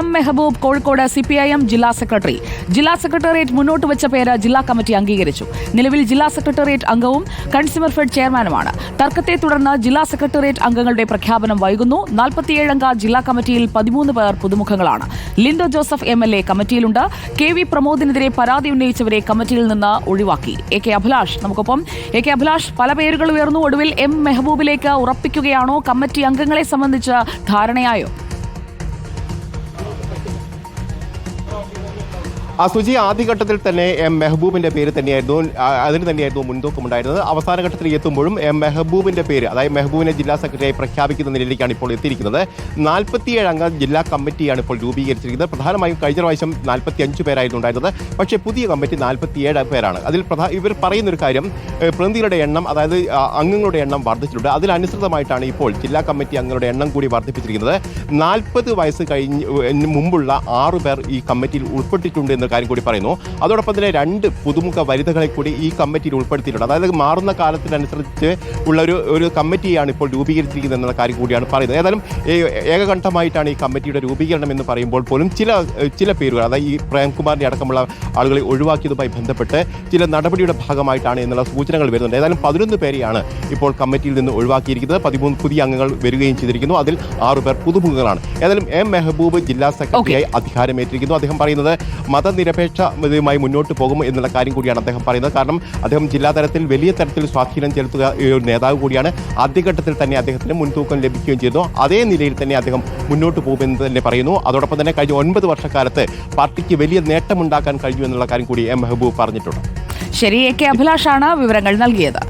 M Mehaboob Kozhikode C P I M ജില്ലാ secretary. ജില്ലാ secretariat മുന്നോട്ട് വെച്ച പേര് ജില്ലാ കമ്മിറ്റി അംഗീകരിച്ചു. നിലവിൽ ജില്ലാ സെക്രട്ടേറിയറ്റ് അംഗവും കൺസ്യൂമർ ഫെഡ് ചെയർമാനുമാണ്. തർക്കത്തെ തുടർന്ന് ജില്ലാ സെക്രട്ടേറിയറ്റ് അംഗങ്ങളുടെ പ്രഖ്യാപനം വൈകുന്നു. നാൽപ്പത്തിയേഴംഗ ജില്ലാ കമ്മിറ്റിയിൽ പതിമൂന്ന് പേർ പുതുമുഖങ്ങളാണ്. Lindo Joseph M L A കമ്മിറ്റിയിലുണ്ട്. K V പ്രമോദിനെതിരെ പരാതി ഉന്നയിച്ചവരെ കമ്മിറ്റിയിൽ നിന്ന് ഒഴിവാക്കി. എ കെ അഭിലാഷ് നമുക്കൊപ്പം. എ കെ അഭിലാഷ് പല പേരുകൾ ഉയർന്നു. ഒടുവിൽ എം മെഹബൂബിലേക്ക് ഉറപ്പിക്കുകയാണോ? കമ്മിറ്റി അംഗങ്ങളെ സംബന്ധിച്ച് ധാരണയായോ? ആ സുജി ആദ്യഘട്ടത്തിൽ തന്നെ എം മെഹബൂബിന്റെ പേര് തന്നെയായിരുന്നു അതിന് തന്നെയായിരുന്നു മുൻതൂക്കമുണ്ടായിരുന്നത്. അവസാന ഘട്ടത്തിൽ എത്തുമ്പോഴും എം മെഹബൂബിന്റെ പേര് അതായത് മെഹബൂബിനെ ജില്ലാ സെക്രട്ടറിയായി പ്രഖ്യാപിക്കുന്ന നിലയിലേക്കാണ് ഇപ്പോൾ എത്തിയിരിക്കുന്നത്. നാൽപ്പത്തിയേഴ് അംഗ ജില്ലാ കമ്മിറ്റിയാണ് ഇപ്പോൾ രൂപീകരിച്ചിരിക്കുന്നത്. പ്രധാനമായും കഴിഞ്ഞ പ്രാവശ്യം നാൽപ്പത്തി അഞ്ച് പേരായിരുന്നു ഉണ്ടായിരുന്നത് പക്ഷേ പുതിയ കമ്മിറ്റി നാൽപ്പത്തിയേഴ് പേരാണ്. അതിൽ പ്രധാ ഇവർ പറയുന്ന ഒരു കാര്യം പ്രതിനിധികളുടെ എണ്ണം അതായത് അംഗങ്ങളുടെ എണ്ണം വർദ്ധിച്ചിട്ടുണ്ട്. അതിനനുസൃതമായിട്ടാണ് ഇപ്പോൾ ജില്ലാ കമ്മിറ്റി അംഗങ്ങളുടെ എണ്ണം കൂടി വർദ്ധിപ്പിച്ചിരിക്കുന്നത്. നാൽപ്പത് വയസ്സ് കഴിഞ്ഞ് മുമ്പുള്ള ആറു പേർ ഈ കമ്മിറ്റിയിൽ ഉൾപ്പെട്ടിട്ടുണ്ട് എന്ന കാര്യം കൂടി പറയുന്നു. അതോടൊപ്പം തന്നെ രണ്ട് പുതുമുഖ വനിതകളെ കൂടി ഈ കമ്മിറ്റിയിൽ ഉൾപ്പെടുത്തിയിട്ടുണ്ട്. അതായത് മാറുന്ന കാലത്തിനനുസരിച്ച് ഉള്ള ഒരു ഒരു കമ്മിറ്റിയാണ് ഇപ്പോൾ രൂപീകരിച്ചിരിക്കുന്നത് എന്നുള്ള കാര്യം കൂടിയാണ് പറയുന്നത്. ഏതായാലും ഏകകണ്ഠമായിട്ടാണ് ഈ കമ്മിറ്റിയുടെ രൂപീകരണം എന്ന് പറയുമ്പോൾ പോലും ചില ചില പേരുകൾ അതായത് ഈ പ്രേംകുമാറിന്റെ അടക്കമുള്ള ആളുകളെ ഒഴിവാക്കിയതുമായി ബന്ധപ്പെട്ട് ചില നടപടിയുടെ ഭാഗമായിട്ടാണ് എന്നുള്ള സൂചനകൾ വരുന്നുണ്ട്. ഏതായാലും പതിനൊന്ന് പേരെയാണ് ഇപ്പോൾ കമ്മിറ്റിയിൽ നിന്ന് ഒഴിവാക്കിയിരിക്കുന്നത്. പതിമൂന്ന് പുതിയ അംഗങ്ങൾ വരികയും ചെയ്തിരിക്കുന്നു. അതിൽ ആറുപേർ പുതുമുഖങ്ങളാണ്. ഏതായാലും എം മെഹബൂബ് ജില്ലാ സെക്രട്ടറിയായി അധികാരമേറ്റിരിക്കുന്നു. അദ്ദേഹം പറയുന്നത് മതനിരപേക്ഷതയുമായി മുന്നോട്ട് പോകും എന്നുള്ള കാര്യം കൂടിയാണ് അദ്ദേഹം പറയുന്നത്. കാരണം അദ്ദേഹം ജില്ലാ തലത്തിൽ വലിയ തരത്തിൽ സ്വാധീനം ചെലുത്തുക ഒരു നേതാവ് കൂടിയാണ്. ആദ്യഘട്ടത്തിൽ തന്നെ അദ്ദേഹത്തിന് മുൻതൂക്കം ലഭിക്കുകയും ചെയ്തു. അതേ നിലയിൽ തന്നെ അദ്ദേഹം മുന്നോട്ട് പോകുമെന്ന് തന്നെ പറയുന്നു. അതോടൊപ്പം തന്നെ കഴിഞ്ഞ ഒൻപത് വർഷക്കാലത്ത് പാർട്ടിക്ക് വലിയ നേട്ടമുണ്ടാക്കാൻ കഴിഞ്ഞു എന്നുള്ള കാര്യം കൂടി എം മെഹബൂബ് പറഞ്ഞിട്ടുണ്ട്. ശരി എ കെ അഭിലാഷാണ് വിവരങ്ങൾ നൽകിയത്.